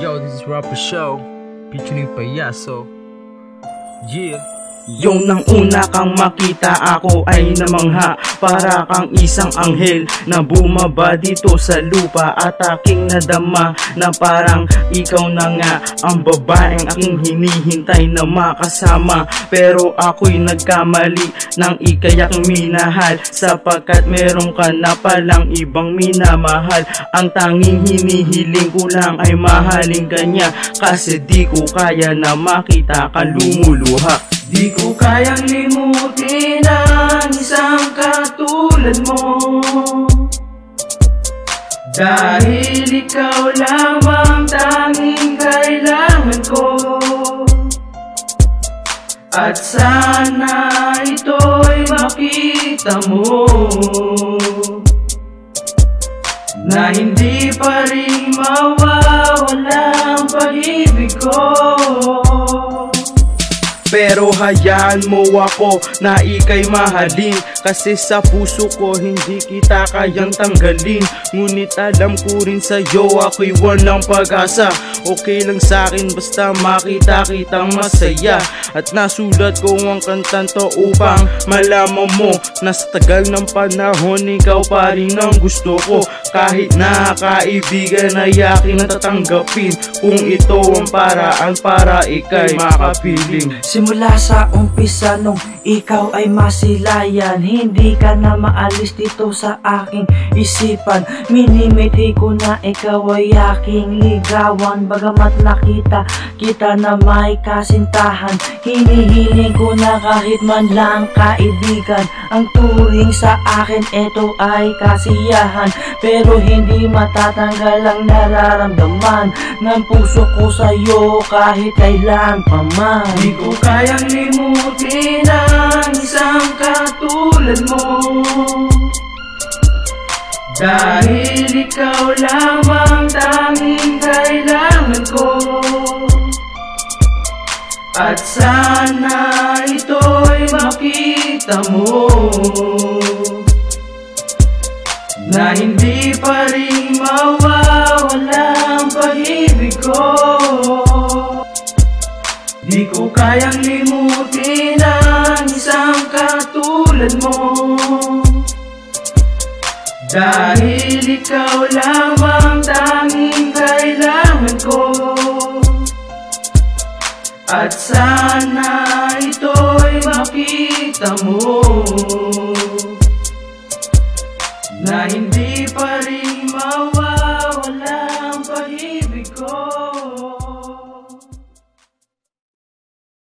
Yo, this is Rapper Show, featuring Payaso. Yeah. Yung nang una kang makita ako ay namangha. Para kang isang anghel na bumaba dito sa lupa. At aking nadama na parang ikaw na nga. Ang babaeng aking hinihintay na makasama. Pero ako'y nagkamali nang ikayak minahal. Sapagkat meron ka na palang ibang minamahal. Ang tanging hinihiling ko lang ay mahalin kanya Kasi di ko kaya na makita ka lumuluha Di ko kayang limutin ang isang katulad mo. Dahil ikaw lamang tanging kailangan ko. At sana ito'y makita mo. Na hindi pa rin mawawala ang pag-ibig ko pero hayaan mo ako na ikay mahalin. Kasi sa puso ko hindi kita kayang tanggalin. Ngunit alam ko rin sa'yo ako'y walang pag-asa. Okay lang sa'kin basta makita kitang masaya. At nasulat ko ang kantang to upang malaman mo Na sa tagal ng panahon ikaw pa rin ang gusto ko. Kahit na kaibigan ay aking natatanggapin Kung ito ang paraan para ikay makapiling Simula sa umpisa nung ikaw ay masilayan Hindi ka na maalis dito sa aking isipan. Minimiti ko na ikaw ay aking ligawan Bagamat nakita kita na may kasintahan. Hinihiling ko na kahit man lang kaibigan Ang turing sa akin ito ay kasiyahan. Pero hindi matatanggal ang nararamdaman Ng puso ko sa'yo kahit kailan pa man. Di ko kayang limutin ang isang katulad mo. Dahil ikaw lamang tanging kailangan ko. At sana ito'y makita mo Na hindi pa rin mawawala ang pag-ibig ko. Di ko kayang limutin ang isang katulad mo. Dahil ikaw lamang tanging kailangan ko. At sana ito'y makita mo Na hindi pa rin mawala.